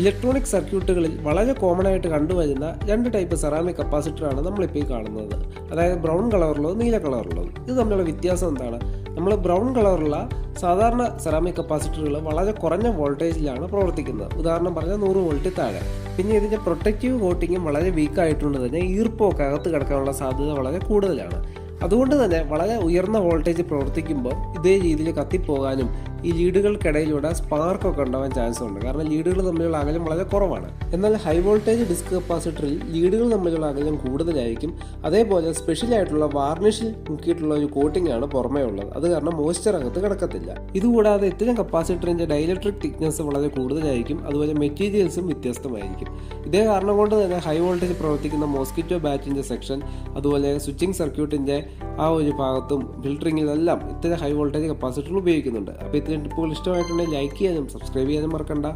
Electronic സർക്യൂട്ടുകളിൽ വളരെ common ആയിട്ട് കണ്ടുവരുന്ന രണ്ട് ടൈപ്പ് സെറാമിക് കപ്പാസിറ്ററാണ് നമ്മളിപ്പോൾ ഈ കാണുന്നത്. അതായത് ബ്രൗൺ കളറിലോ നീല കളറിലോ ഇത് തമ്മിലുള്ള വ്യത്യാസം എന്താണ്? നമ്മൾ ബ്രൗൺ കളറുള്ള സാധാരണ സെറാമിക് കപ്പാസിറ്ററുകൾ വളരെ കുറഞ്ഞ വോൾട്ടേജിലാണ് പ്രവർത്തിക്കുന്നത്. ഉദാഹരണം പറഞ്ഞാൽ നൂറ് വോൾട്ടിൽ താഴെ. പിന്നെ ഇതിന്റെ പ്രൊട്ടക്റ്റീവ് കോട്ടിങ്ങും വളരെ വീക്കായിട്ടുണ്ട് തന്നെ ഈർപ്പമൊക്കെ അകത്ത് കിടക്കാനുള്ള സാധ്യത വളരെ കൂടുതലാണ്. അതുകൊണ്ട് തന്നെ വളരെ ഉയർന്ന വോൾട്ടേജ് പ്രവർത്തിക്കുമ്പോൾ ഇതേ രീതിയിൽ കത്തിപ്പോകാനും ഈ ലീഡുകൾക്കിടയിലൂടെ സ്പാർക്കൊക്കെ ഉണ്ടാവാൻ ചാൻസ് ഉണ്ട്. കാരണം ലീഡുകൾ തമ്മിലുള്ള അകലം വളരെ കുറവാണ്. എന്നാൽ ഹൈ വോൾട്ടേജ് ഡിസ്ക് കപ്പാസിറ്ററിൽ ലീഡുകൾ തമ്മിലുള്ള അകലം കൂടുതലായിരിക്കും. അതേപോലെ സ്പെഷ്യൽ ആയിട്ടുള്ള വാർണിഷിൽ മുക്കിയിട്ടുള്ള ഒരു കോട്ടിംഗ് ആണ് പുറമേ ഉള്ളത്. അത് കാരണം മോയ്സ്ചർ അകത്ത് കിടക്കത്തില്ല. ഇതുകൂടാതെ ഇത്തരം കപ്പാസിറ്ററിന്റെ ഡൈലക്ട്രിക് തിക്നെസ് വളരെ കൂടുതലായിരിക്കും. അതുപോലെ മെറ്റീരിയൽസും വ്യത്യസ്തമായിരിക്കും. ഇതേ കാരണം കൊണ്ട് തന്നെ ഹൈ വോൾട്ടേജ് പ്രവർത്തിക്കുന്ന മോസ്കിറ്റോ ബാറ്റിന്റെ സെക്ഷൻ അതുപോലെ സ്വിച്ചിങ് സർക്യൂട്ടിന്റെ ആ ഒരു ഭാഗത്തും ഫിൽറ്ററിങ്ങിലെല്ലാം ഇത്തരം ഹൈ വോൾട്ടേജ് കപ്പാസിറ്ററുകൾ ഉപയോഗിക്കുന്നുണ്ട്. അപ്പോൾ ഇത്തരം ടിപ്പുകൾ ഇഷ്ടമായിട്ടുണ്ടെങ്കിൽ ലൈക്ക് ചെയ്യാനും സബ്സ്ക്രൈബ് ചെയ്യാനും മറക്കണ്ട.